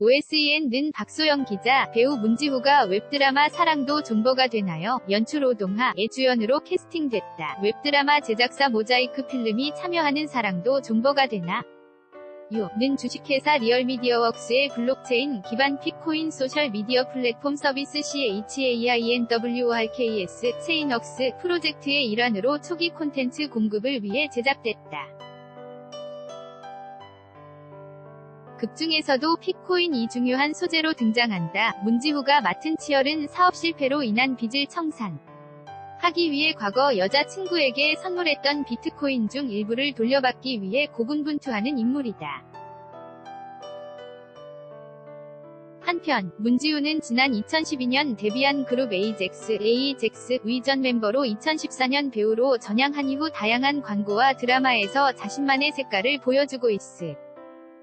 OSEN는 박소영 기자, 배우 문지호가 웹드라마 사랑도 존버가 되나요? 연출 오동하의 주연으로 캐스팅됐다. 웹드라마 제작사 모자이크 필름이 참여하는 사랑도 존버가 되나? 유,는 주식회사 리얼미디어웍스의 블록체인 기반 픽코인 소셜미디어 플랫폼 서비스 CHAINWORKS 체인웍스 프로젝트의 일환으로 초기 콘텐츠 공급을 위해 제작됐다. 극 중에서도 픽코인이 중요한 소재로 등장한다. 문지후가 맡은 치열은 사업 실패로 인한 빚을 청산. 하기 위해 과거 여자친구에게 선물했던 비트코인 중 일부를 돌려받기 위해 고군분투하는 인물이다. 한편, 문지우는 지난 2012년 데뷔한 그룹 에이젝스, 에이젝스 위전 멤버로 2014년 배우로 전향한 이후 다양한 광고와 드라마에서 자신만의 색깔을 보여주고 있으.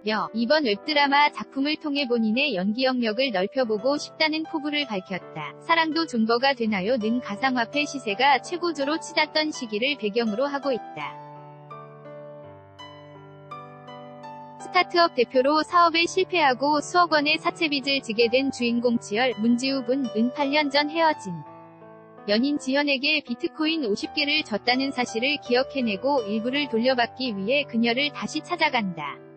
며 이번 웹드라마 작품을 통해 본인의 연기 영역을 넓혀보고 싶다는 포부를 밝혔다. 사랑도 존버가 되나요? 는 가상화폐 시세가 최고조로 치닫던 시기를 배경으로 하고 있다. 스타트업 대표로 사업에 실패하고 수억 원의 사채빚을 지게 된 주인공 지열, 문지우 군, 은 8년 전 헤어진 연인 지현에게 비트코인 50개를 줬다는 사실을 기억해내고 일부를 돌려받기 위해 그녀를 다시 찾아간다.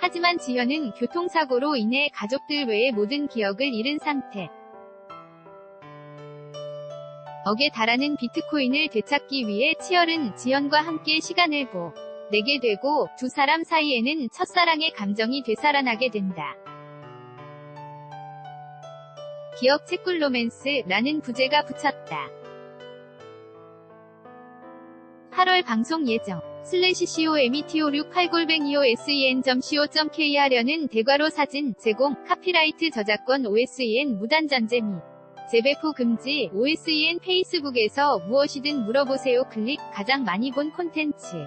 하지만 지현은 교통사고로 인해 가족들 외의 모든 기억을 잃은 상태. 억에 달하는 비트코인을 되찾기 위해 치열은 지현과 함께 시간을 보 내게 되고 두 사람 사이에는 첫사랑의 감정이 되살아나게 된다. 기억 채굴 로맨스라는 부제가 붙였다. 8월 방송 예정. 슬래시 COMETO68골뱅이OSEN.CO.K 하려는 대괄호 사진 제공, 카피라이트 저작권 OSEN 무단 전제 및 재배포 금지, OSEN 페이스북에서 무엇이든 물어보세요 클릭, 가장 많이 본 콘텐츠.